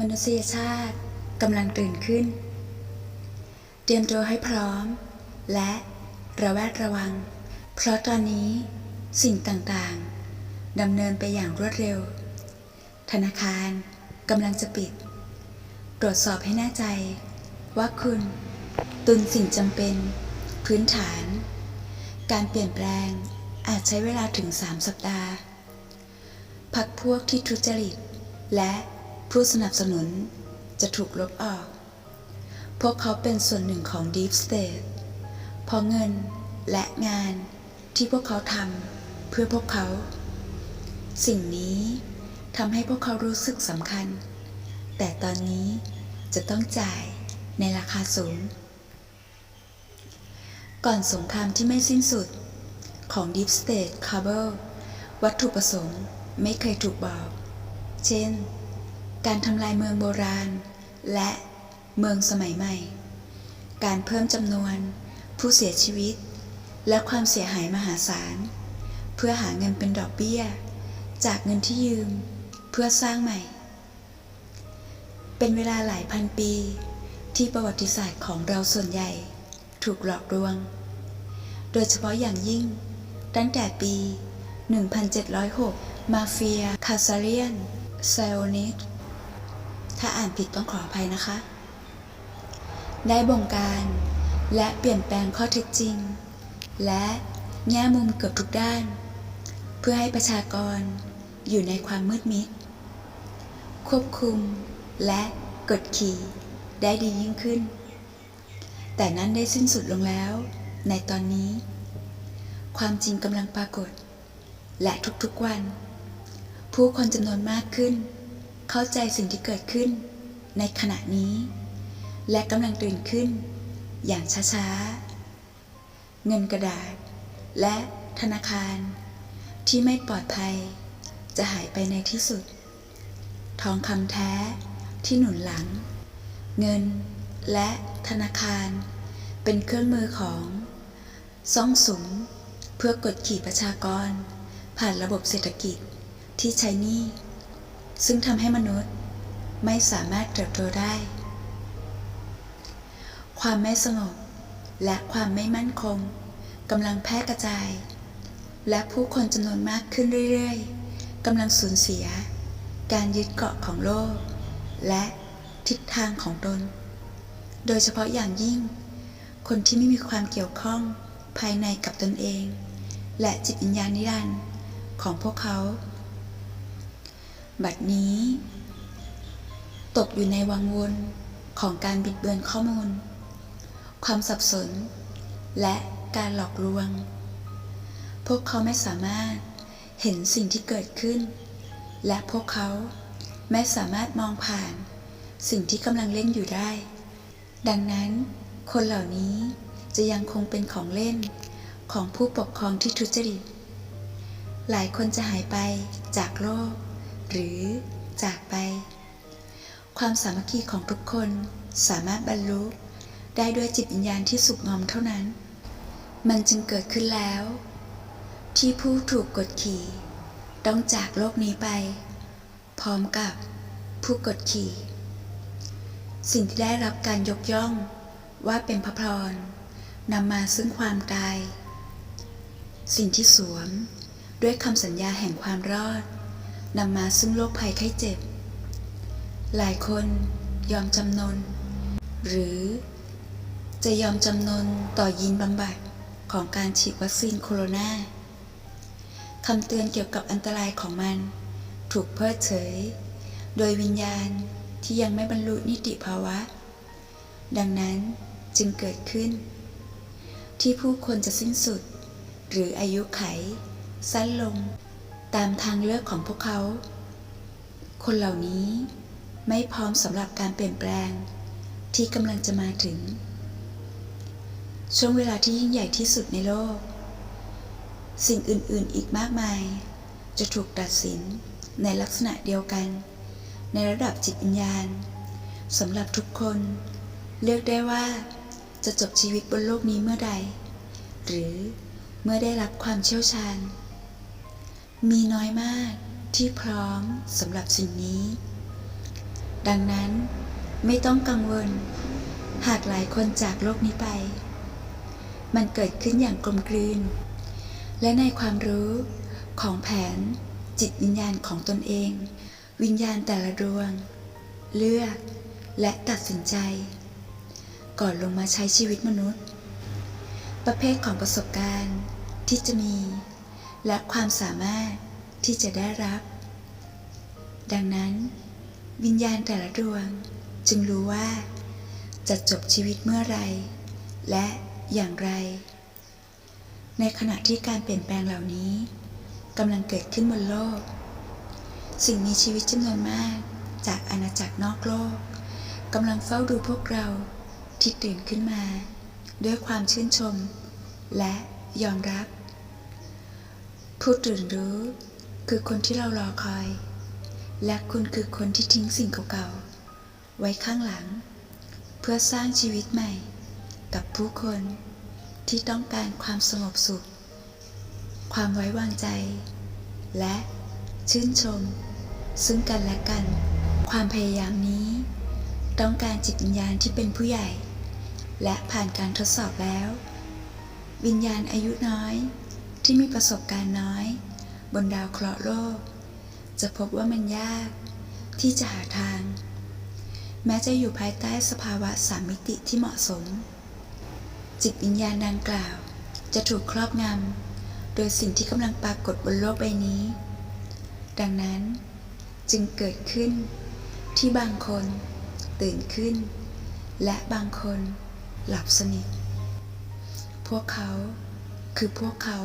มนุษยชาติกำลังตื่นขึ้น เตรียมตัวให้พร้อม และระแวดระวัง เพราะตอนนี้สิ่งต่างๆดำเนินไปอย่างรวดเร็ว ธนาคารกำลังจะปิด ตรวจสอบให้แน่ใจ ว่าคุณตุนสิ่งจำเป็น พื้นฐาน การเปลี่ยนแปลงอาจใช้เวลาถึง 3 สัปดาห์ พักพวกที่ทุจริตและ ผู้สนับสนุนจะถูกลบออก พวกเขาเป็นส่วนหนึ่งของ Deep State เพราะเงินและงานที่พวกเขาทำเพื่อพวกเขา สิ่งนี้ทำให้พวกเขารู้สึกสำคัญ แต่ตอนนี้จะต้องจ่ายในราคาสูง ก่อนสงครามที่ไม่สิ้นสุดของ Deep State Cable วัตถุประสงค์ไม่เคยถูกบอก เช่น การทำลายเมืองโบราณ และเมืองสมัยใหม่ การเพิ่มจำนวน ผู้เสียชีวิต และความเสียหายมหาศาล เพื่อหาเงินเป็นดอกเบี้ย จากเงินที่ยืม เพื่อสร้างใหม่ เป็นเวลาหลายพันปี ที่ประวัติศาสตร์ของเราส่วนใหญ่ถูกหลอกลวง โดยเฉพาะอย่างยิ่ง ตั้งแต่ปี 1706 มาเฟีย คาซาเรียนไซโอนิส ถ้าอ่านผิดต้องขออภัยนะคะ ได้บงการและเปลี่ยนแปลงข้อเท็จจริง และแง่มุมเกือบทุกด้าน เพื่อให้ประชากรอยู่ในความมืดมิด ควบคุมและกดขี่ได้ดียิ่งขึ้น แต่นั้นได้สิ้นสุดลงแล้ว ในตอนนี้ ความจริงกำลังปรากฏ และทุกๆวัน ผู้คนจำนวนมากขึ้น เข้าใจสิ่งที่เกิดขึ้นในขณะนี้ และกำลังตื่นขึ้น อย่างช้าๆ เงินกระดาษ และธนาคาร ที่ไม่ปลอดภัย จะหายไปในที่สุด ทองคำแท้ที่หนุนหลัง เงินและธนาคาร เป็นเครื่องมือของซ่องสุมเพื่อกดขี่ประชากร ผ่านระบบเศรษฐกิจที่ใช้หนี้ ซึ่งทำให้มนุษย์ไม่สามารถเติบโตได้ ความไม่สงบและความไม่มั่นคงกำลังแพร่กระจาย และผู้คนจำนวนมากขึ้นเรื่อยๆกำลังสูญเสีย การยึดเกาะของโลก และทิศทางของตน โดยเฉพาะอย่างยิ่ง คนที่ไม่มีความเกี่ยวข้องภายในกับตนเอง และจิตวิญญาณนิรันดร์ของพวกเขา บัดนี้ ตกอยู่ในวังวนของการบิดเบือนข้อมูล ความสับสน และการหลอกลวง พวกเขาไม่สามารถเห็นสิ่งที่เกิดขึ้น และพวกเขาไม่สามารถมองผ่าน สิ่งที่กำลังเล่นอยู่ได้ ดังนั้น คนเหล่านี้จะยังคงเป็นของเล่นของผู้ปกครองที่ทุจริต หลายคนจะหายไปจากโลก หรือจากไป ความสามัคคีของทุกคนสามารถบรรลุได้ด้วยจิตวิญญาณที่สุกงอมเท่านั้น มันจึงเกิดขึ้นแล้ว ที่ผู้ถูกกดขี่ ต้องจากโลกนี้ไป พร้อมกับผู้กดขี่ สิ่งที่ได้รับการยกย่องว่าเป็นพระพรนำมาซึ่งความตาย สิ่งที่สวมด้วยคำสัญญาแห่งความรอด นำมาซึ่งโรคภัยไข้เจ็บ หลายคนยอมจำนน หรือจะยอมจำนนต่อยีนบำบัดของการฉีดวัคซีนโคโรนาคำเตือนเกี่ยวกับอันตรายของมัน ถูกเพิกเฉย โดยวิญญาณที่ยังไม่บรรลุนิติภาวะ ดังนั้นจึงเกิดขึ้น ที่ผู้คนจะสิ้นสุด หรืออายุไข สั้นลง ตามทางเลือกของพวกเขา คนเหล่านี้ไม่พร้อมสำหรับการเปลี่ยนแปลงที่กำลังจะมาถึง ช่วงเวลาที่ยิ่งใหญ่ที่สุดในโลก สิ่งอื่นๆอีกมากมาย จะถูกตัดสินในลักษณะเดียวกัน ในระดับจิตวิญญาณสำหรับทุกคน เลือกได้ว่าจะจบชีวิตบนโลกนี้เมื่อใด หรือเมื่อได้รับความเชี่ยวชาญ มีน้อยมากที่พร้อมสำหรับสิ่งนี้ ดังนั้นไม่ต้องกังวล หากหลายคนจากโลกนี้ไป มันเกิดขึ้นอย่างกลมกลืน และในความรู้ของแผนจิตวิญญาณของตนเอง วิญญาณแต่ละดวง เลือกและตัดสินใจ ก่อนลงมาใช้ชีวิตมนุษย์ ประเภทของประสบการณ์ที่จะมี และความสามารถที่จะได้รับ ดังนั้น วิญญาณแต่ละดวงจึงรู้ว่าจะจบชีวิตเมื่อไร และอย่างไร ในขณะที่การเปลี่ยนแปลงเหล่านี้กำลังเกิดขึ้นบนโลก สิ่งมีชีวิตจำนวนมากจากอาณาจักรนอกโลกกำลังเฝ้าดูพวกเราที่ตื่นขึ้นมา ด้วยความชื่นชม และยอมรับ ผู้ตื่นรู้คือคนที่เรารอคอย และคุณคือคนที่ทิ้งสิ่งเก่าๆ ไว้ข้างหลัง เพื่อสร้างชีวิตใหม่ กับผู้คนที่ต้องการความสงบสุข ความไว้วางใจ และชื่นชม ซึ่งกันและกัน ความพยายามนี้ ต้องการจิตวิญญาณที่เป็นผู้ใหญ่ และผ่านการทดสอบแล้ว วิญญาณอายุน้อย ที่มีประสบการณ์น้อย บนดาวเคราะห์โลก จะพบว่ามันยาก ที่จะหาทาง แม้จะอยู่ภายใต้สภาวะสามมิติที่เหมาะสม จิตวิญญาณดังกล่าว จะถูกครอบงำโดยสิ่งที่กำลังปรากฏบนโลกใบนี้ ดังนั้นจึงเกิดขึ้นที่บางคนตื่นขึ้น และบางคนหลับสนิท พวกเขาคือพวกเขา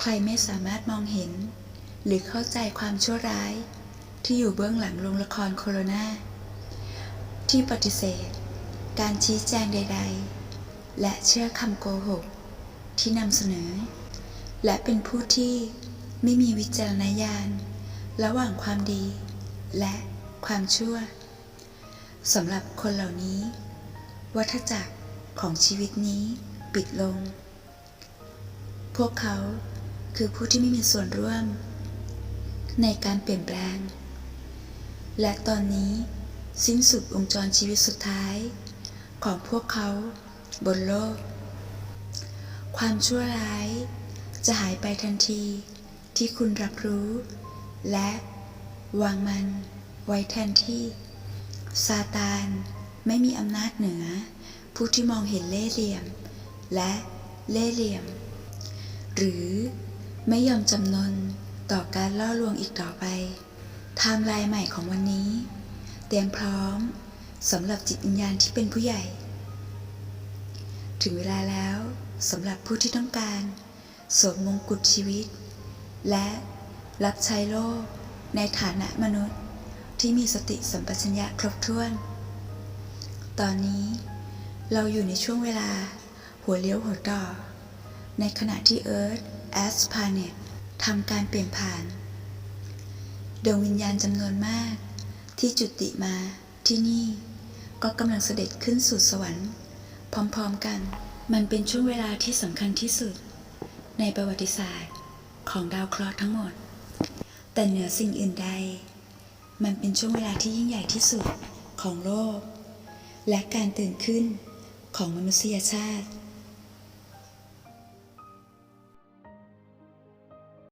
ใครไม่สามารถมองเห็น หรือเข้าใจความชั่วร้าย ที่อยู่เบื้องหลังโรงละครโคโรนาที่ปฏิเสธ การชี้แจงใด ๆ และเชื่อคำโกหก ที่นำเสนอ และเป็นผู้ที่ไม่มีวิจารณญาณ ระหว่างความดี และความชั่วสำหรับคนเหล่านี้ วัฏจักรของชีวิตนี้ปิดลง พวกเขา คือผู้ที่ไม่มีส่วนร่วม ในการเปลี่ยนแปลง และตอนนี้สิ้นสุดวงจรชีวิตสุดท้าย ของพวกเขาบนโลก ความชั่วร้าย จะหายไปทันทีที่คุณรับรู้ และวางมันไว้แทนที่ซาตานไม่มีอำนาจเหนือ ผู้ที่มองเห็นเล่เหลี่ยม และเล่เหลี่ยม หรือ ไม่ยอมจำนนต่อการล่อลวงอีกต่อไปไทม์ไลน์ใหม่ของวันนี้ เตรียมพร้อมสำหรับจิตวิญญาณที่เป็นผู้ใหญ่ ถึงเวลาแล้วสำหรับผู้ที่ต้องการสวมมงกุฎชีวิต และรับใช้โลกในฐานะมนุษย์ที่มีสติสัมปชัญญะครบถ้วน ตอนนี้เราอยู่ในช่วงเวลาหัวเลี้ยวหัวต่อ ในขณะที่ Earth as Planet ทำการเปลี่ยนผ่านดวงวิญญาณจำนวนมาก ที่จุติมาที่นี่ ก็กำลังเสด็จขึ้นสู่สวรรค์ พร้อมๆกัน มันเป็นช่วงเวลาที่สำคัญที่สุด ในประวัติศาสตร์ของดาวเคราะห์ทั้งหมด แต่เหนือสิ่งอื่นใด มันเป็นช่วงเวลาที่ยิ่งใหญ่ที่สุดของโลก และการตื่นขึ้นของมนุษยชาติ